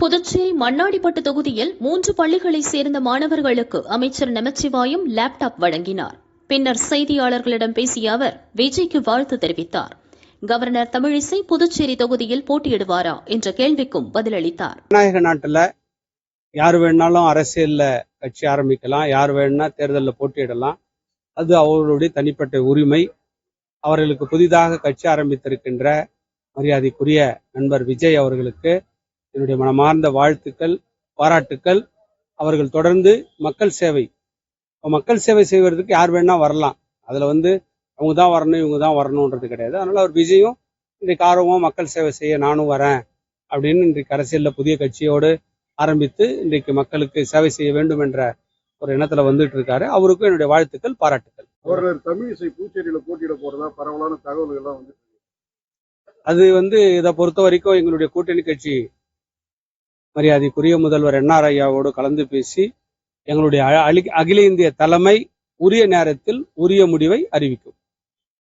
புதுச்சேரி மண்ணாடிப்பட்டு தொகுதியில் மூன்று பள்ளிகளைச் சேர்ந்த மாணவர்களுக்கு அமைச்சர் நமச்சிவாயம் லேப்டாப் வழங்கினார். பின்னர் செய்தியாளர்களிடம் பேசிய அவர் விஜய்க்கு வாழ்த்து தெரிவித்தார். கவர்னர் தமிழிசை புதுச்சேரி தொகுதியில் போட்டியிடுவாரா என்ற கேள்விக்கும் பதிலளித்தார். விநாயக நாட்டுல யார் வேணாலும் அரசியல்ல கட்சி ஆரம்பிக்கலாம் யார் வேணா தேர்தலில் போட்டியிடலாம். அது அவர்களுடைய தனிப்பட்ட உரிமை. அவர்களுக்கு புதிதாக கட்சி ஆரம்பித்திருக்கின்ற மரியாதைக்குரிய நண்பர் விஜய் அவர்களுக்கு என்னுடைய மனமார்ந்த வாழ்த்துக்கள் பாராட்டுக்கள். அவர்கள் தொடர்ந்து மக்கள் சேவை. மக்கள் சேவை செய்வதற்கு யார் வேணா வரலாம். அதுல வந்து அவங்க தான் வரணும் இவங்க தான் வரணுன்றது கிடையாது. அதனால அவர் விஜயும் இன்றைக்கு ஆர்வமாக மக்கள் சேவை செய்ய நானும் வரேன் அப்படின்னு இன்றைக்கு அரசியல்ல புதிய கட்சியோடு ஆரம்பித்து இன்றைக்கு மக்களுக்கு சேவை செய்ய வேண்டும் என்ற ஒரு எண்ணத்துல வந்துட்டு இருக்காரு. அவருக்கும் என்னுடைய வாழ்த்துக்கள் பாராட்டுக்கள். கவர்னர் தமிழிசை புதுச்சேரியில போட்டியிட போறதா பரவலான தகவல்கள் எல்லாம் வந்து அது வந்து இதை பொறுத்த வரைக்கும் எங்களுடைய கூட்டணி கட்சி மரியாதைக்குரிய முதல்வர் என்ஆர் ஐயாவோடு கலந்து பேசி எங்களுடைய அகில இந்திய தலைமை உரிய நேரத்தில் உரிய முடிவை அறிவிக்கும்.